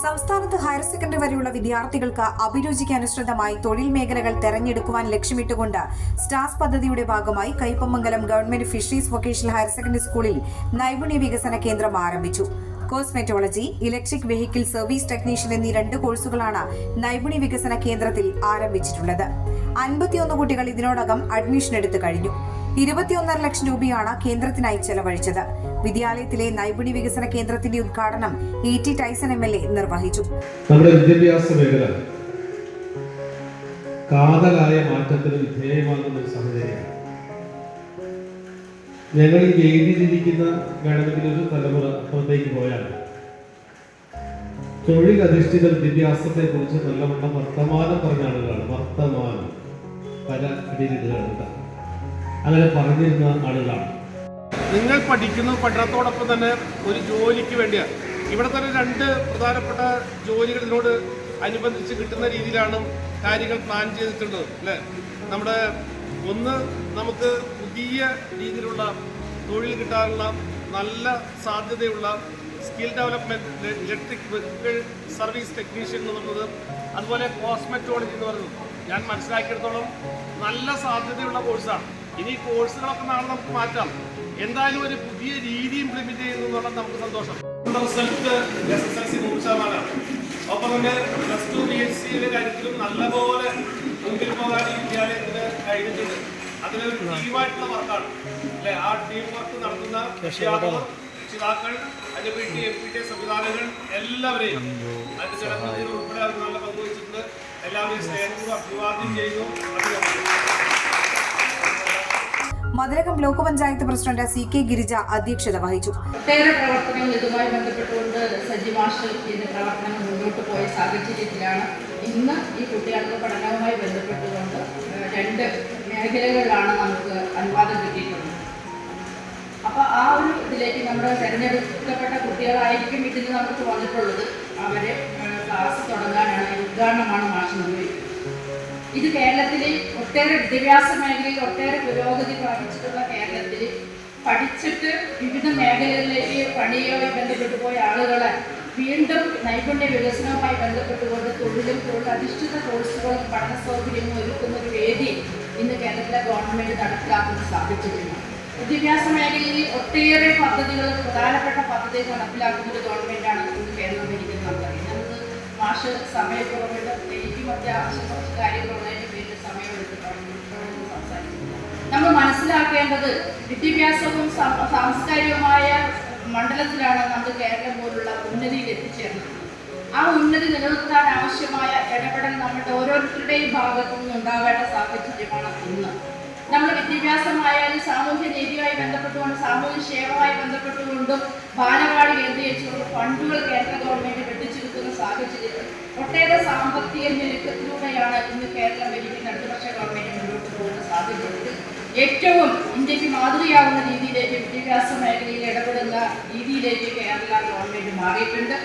സംസ്ഥാനത്ത് higher secondary വരെയുള്ള വിദ്യാർത്ഥികൾക്ക് അഭിരുചിക്ക് അനുസൃതമായി തൊഴിൽ മേഖലകൾ തെരഞ്ഞെടുക്കുവാൻ ലക്ഷ്യമിട്ടുകൊണ്ട് സ്റ്റാഫ് പദ്ധതിയുടെ ഭാഗമായി Kaipamangalam government fisheries vocational higher secondary സ്കൂളിൽ നൈപുണ്യ വികസന കേന്ദ്രം ആരംഭിച്ചു. Cosmetology electric vehicle service technician എന്നീ രണ്ട് കോഴ്സുകളാണ് നൈപുണ്യ വികസന കേന്ദ്രത്തിൽ ആരംഭിച്ചിട്ടുള്ളത്. അൻപത്തിയൊന്ന് കുട്ടികൾ ഇതിനോടകം അഡ്മിഷൻ എടുത്തു കഴിഞ്ഞു. ഇരുപത്തിയൊന്നര ലക്ഷം രൂപയാണ് കേന്ദ്രത്തിനായി ചെലവഴിച്ചത്. വിദ്യാലയത്തിലെ നൈപുണ്യ വികസന കേന്ദ്രത്തിന്റെ ഉദ്ഘാടനം E T Taison M L A നിർവഹിച്ചു. നമ്മുടെ വിദ്യാഭ്യാസ മേഖല കാതലായ മാറ്റത്തിന് വിധേയമാകുന്ന ഒരു സാഹചര്യമാണ്. ഞങ്ങൾ ഈ വേദിയിലിരിക്കുന്ന ഒരു തലമുറ അപ്പുറത്തേക്ക് പോയാൽ തൊഴിലധിഷ്ഠിത വിദ്യാഭ്യാസത്തെ കുറിച്ച് നല്ലവണ്ണം വർത്തമാനം പറഞ്ഞ ആളുകളാണ്. വർത്തമാനം. പല അടിയിലിടുകയാണ് അങ്ങനെ പറഞ്ഞിരുന്ന ആളുകളാണ്. നിങ്ങൾ പഠിക്കുന്ന പഠനത്തോടൊപ്പം തന്നെ ഒരു ജോലിക്ക് വേണ്ടിയാണ് ഇവിടെ തന്നെ രണ്ട് പ്രധാനപ്പെട്ട ജോലികളിനോട് അനുബന്ധിച്ച് കിട്ടുന്ന രീതിയിലാണ് കാര്യങ്ങൾ പ്ലാൻ ചെയ്തിട്ടുള്ളത് അല്ലേ? നമ്മുടെ ഒന്ന് നമുക്ക് പുതിയ രീതിയിലുള്ള തൊഴിൽ കിട്ടാനുള്ള നല്ല സാധ്യതയുള്ള skill development electric vehicle service technician എന്ന് പറയുന്നത് അതുപോലെ കോസ്മെറ്റോളജി എന്ന് പറഞ്ഞു ഞാൻ മനസ്സിലാക്കിയെടുത്തോളം നല്ല സാധ്യതയുള്ള കോഴ്സാണ് ഇനി ഈ കോഴ്സുകളൊക്കെ നാളെ നമുക്ക് മാറ്റാം. എന്തായാലും ഒരു പുതിയ രീതി ഇംപ്ലിമെന്റ് ചെയ്യുന്നു എന്നുള്ളത് നമുക്ക് സന്തോഷം. Result S S L C നൂറ് ശതമാനമാണ് ഒപ്പം തന്നെ പ്ലസ് ടു പി എച്ച് സിയുടെ കാര്യത്തിലും നല്ലപോലെ മുമ്പിൽ പോകാൻ ഈ വിദ്യാലയത്തിന് കഴിഞ്ഞിട്ടുണ്ട് അതിനൊരു ടീമായിട്ടുള്ള വർക്കാണ് അല്ലെ? ആ ടീം വർക്ക് നടത്തുന്ന രക്ഷിതാക്കൾ അതിന്റെ P T M P T സംവിധാനങ്ങൾ എല്ലാവരെയും അതിന്റെ ചടങ്ങുകളിൽ ഉൾപ്പെടെ Mathilakam block panchayat president C K Girija അധ്യക്ഷത വഹിച്ചു. ഒട്ടേറെ പ്രവർത്തനങ്ങൾ ഇതുമായി ബന്ധപ്പെട്ടുകൊണ്ട് സജീവാഷ് ഇതിന്റെ പ്രവർത്തനങ്ങൾ മുന്നോട്ട് പോയ സാഹചര്യത്തിലാണ് ഇന്ന് ഈ കുട്ടികൾക്ക് പഠനവുമായി ബന്ധപ്പെട്ടുകൊണ്ട് രണ്ട് മേഖലകളിലാണ് നമുക്ക് അനുവാദം കിട്ടിയിട്ടുള്ളത്. അപ്പോൾ ആ ഒരു ഇതിലേക്ക് നമ്മുടെ തിരഞ്ഞെടുക്കപ്പെട്ട കുട്ടികളായിരിക്കും ഇതിന് നമുക്ക് വന്നിട്ടുള്ളത്. ഇത് കേരളത്തിലെ ഒട്ടേറെ വിദ്യാഭ്യാസ മേഖലയിൽ ഒട്ടേറെ പുരോഗതി പ്രാപിച്ചിട്ടുള്ള കേരളത്തിൽ പഠിച്ചിട്ട് വിവിധ മേഖലകളിലേക്ക് പണിയുമായി ബന്ധപ്പെട്ടു പോയ ആളുകളെ വീണ്ടും നൈപുണ്യ വികസനവുമായി ബന്ധപ്പെട്ടുകൊണ്ട് തൊഴിലും തൊഴിലധിഷ്ഠിത കോഴ്സുകളും പഠന സൗകര്യങ്ങളും ഒരുക്കുന്ന ഒരു വേദി ഇന്ന് കേരളത്തിലെ ഗവൺമെന്റ് നടപ്പിലാക്കുന്ന സാധിച്ചിട്ടുണ്ട്. വിദ്യാഭ്യാസ മേഖലയിൽ ഒട്ടേറെ പദ്ധതികൾ പ്രധാനപ്പെട്ട പദ്ധതികൾ നടപ്പിലാക്കുന്ന ഒരു മാഷ് സമയക്കുറവുണ്ട് എനിക്കും അത്യാവശ്യം കുറച്ച് കാര്യങ്ങളുള്ളതിന് വേണ്ടി സമയമെടുത്തിട്ടാണ് സംസാരിക്കുന്നത്. നമ്മൾ മനസ്സിലാക്കേണ്ടത് വിദ്യാഭ്യാസവും സാംസ്കാരികവുമായ മണ്ഡലത്തിലാണ് നമ്മൾ കേരളം പോലുള്ള ഉന്നതിയിൽ എത്തിച്ചേർന്നത്. ആ ഉന്നതി നിലനിർത്താൻ ആവശ്യമായ ഇടപെടൽ നമ്മുടെ ഓരോരുത്തരുടെയും ഭാഗത്തു നിന്ന് ഉണ്ടാവേണ്ട സാഹചര്യമാണ് ഇന്ന്. നമ്മൾ വിദ്യാഭ്യാസമായാലും സാമൂഹ്യ നീതിയുമായി ബന്ധപ്പെട്ടുകൊണ്ട് സാമൂഹ്യ ക്ഷേമമായി ബന്ധപ്പെട്ടുകൊണ്ടും ബാലവാടി കേന്ദ്രീകരിച്ചുകൊണ്ട് ഫണ്ടുകൾ സാഹചര്യത്തിൽ ഒട്ടേറെ സാമ്പത്തിക ഞെരുക്കത്തിലൂടെയാണ് ഇന്ന് കേരളം ഭരിക്കുന്ന ഇടതുപക്ഷ ഗവൺമെന്റ് മുന്നോട്ട് പോകുന്ന സാഹചര്യത്തിൽ ഏറ്റവും ഇന്ത്യയ്ക്ക് മാതൃകയാവുന്ന രീതിയിലേക്ക് വിദ്യാഭ്യാസ മേഖലയിൽ ഇടപെടുന്ന രീതിയിലേക്ക് കേരള ഗവൺമെന്റ് മാറിയിട്ടുണ്ട്.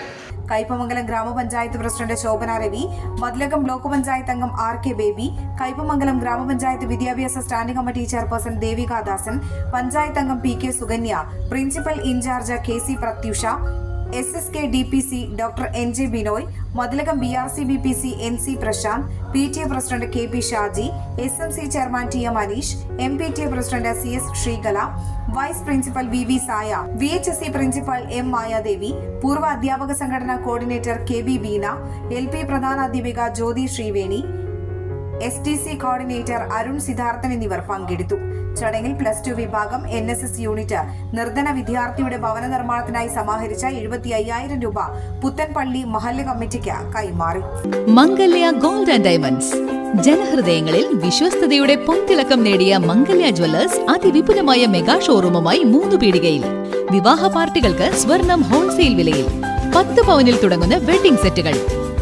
കൈപ്പമംഗലം ഗ്രാമപഞ്ചായത്ത് പ്രസിഡന്റ് ശോഭന രവി മതിലകം ബ്ലോക്ക് പഞ്ചായത്ത് അംഗം ആർ കെ ബേബി കൈപ്പമംഗലം ഗ്രാമപഞ്ചായത്ത് വിദ്യാഭ്യാസ standing committee chairperson Devikadasan panchayat അംഗം P K Sukanya principal in charge K C Prathyusha S S K D P C doctor N J Binoy Mathilakam B R C B P C N C Prashanth P T A president K P Shaji S M C chairman T M Aneesh M P T A president C S Sreekala vice principal V V Saya V H S C principal M Mayadevi പൂർവ അധ്യാപക സംഘടനാ coordinator K B Beena L P പ്രധാന അധ്യാപിക Jyothi Sreeveni S T C coordinator Arun Sidharthan എന്നിവർ പങ്കെടുത്തു. ചടങ്ങിൽ plus two വിഭാഗം N S S unit നിർധന വിദ്യാർത്ഥിയുടെ ഭവന നിർമ്മാണത്തിനായി സമാഹരിച്ച എഴുപത്തി അയ്യായിരം രൂപ പുത്തൻപള്ളി മഹല്ല് കമ്മിറ്റിക്ക് കൈമാറി. മംഗല്യ ഗോൾഡ് ആൻഡ് ഡയമണ്ട്സ് ജനഹൃദയങ്ങളിൽ വിശ്വസ്തയുടെ പൊൻതിളക്കം നേടിയ മംഗല്യ ജ്വല്ലേഴ്സ് അതിവിപുലമായ മെഗാ ഷോറൂമുമായി മൂന്ന് പീടികയിൽ. വിവാഹ പാർട്ടികൾക്ക് സ്വർണം ഹോൾസെയിൽ വിലയിൽ. പത്ത് പവനിൽ തുടങ്ങുന്ന വെഡിംഗ് സെറ്റുകൾ